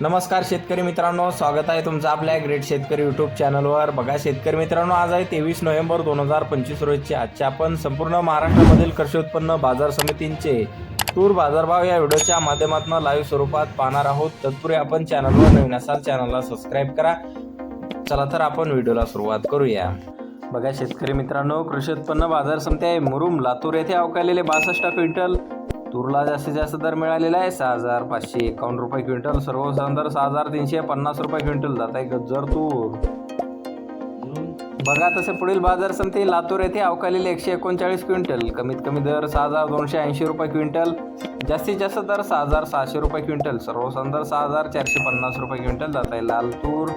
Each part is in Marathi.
नमस्कार शेतकरी मित्रांनो स्वागत आहे तुमचं आपल्या ग्रेट शेतकरी यूट्यूब चॅनलवर बघा शेतकरी मित्रांनो आज आहे तेवीस नोव्हेंबर दोन हजार पंचवीस रोजचे आजच्या आपण संपूर्ण महाराष्ट्रामधील कृषी उत्पन्न बाजार समितींचे तूर बाजारभाव या व्हिडिओच्या माध्यमातून लाईव्ह स्वरूपात पाहणार आहोत. तत्पूर्वी आपण चॅनलवर नवीन असाल चॅनलला सबस्क्राईब करा. चला तर आपण व्हिडिओला सुरुवात करूया. बघा शेतकरी मित्रांनो कृषी उत्पन्न बाजार समिती आहे मुरुम लातूर येथे अवकालेले बासष्ट क्विंटल तूरला जास्तीत जास्त दर मिळालेला आहे. सहा हजार पाचशे एकावन्न रुपये क्विंटल. सर्वसाधारण दर सहा हजार तीनशे पन्नास रुपये क्विंटल जात आहे. जर तूर. बघा तसे पुढील बाजार समिती लातूर येथे अवकालेले एकशे एकोणचाळीस क्विंटल. कमीत कमी दर सहा हजार दोनशे ऐंशी रुपये क्विंटल. जास्तीत जास्त दर सहा हजार सहाशे रुपये क्विंटल. सर्वसाधारण दर सहा हजार चारशे पन्नास रुपये क्विंटल जात आहे. लाल तूर.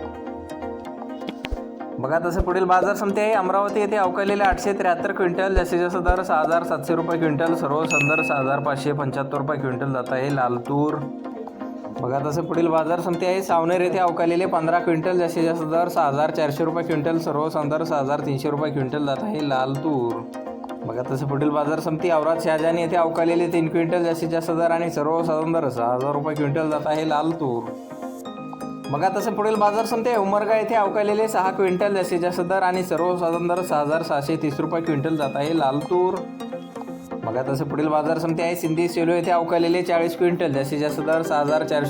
बघा तसं पुढील बाजार समिती आहे. अमरावती येथे अवकालेले आठशे त्र्याहत्तर क्विंटल जास्तीत जास्त दर सहा हजार सातशे रुपये क्विंटल सर्व सदर सहा हजार पाचशे पंच्याहत्तर रुपये क्विंटल जात आहे लाल तूर बघा तसं पुढील बाजार समिती आहे. सावनेर येथे अवकालेले पंधरा क्विंटल जास्तीत जास्त दर सहा हजार चारशे रुपये क्विंटल सर्व संदर सहा हजार तीनशे रुपये क्विंटल जात आहे लाल तूर बघा तसं पुढील बाजार समिती औरात शहाजानी येथे अवकालेले तीन क्विंटल जास्तीत जास्त दर आणि सर्व दर सहा हजार रुपये क्विंटल जात आहे लाल तूर बघा तसं पुढील बाजार समिती उमरगा येथे अवकालेले सहा क्विंटल जास्तीत जास्त दर आणि सर्वसाधारण दर सहा हजार सहाशे तीस रुपये क्विंटल जात आहे लालतूर. बघा तसं पुढील बाजार समिती आहे सिंधी सेलू येथे अवकालेले चाळीस क्विंटल जास्तीत जास्त दर सहा हजार चारशे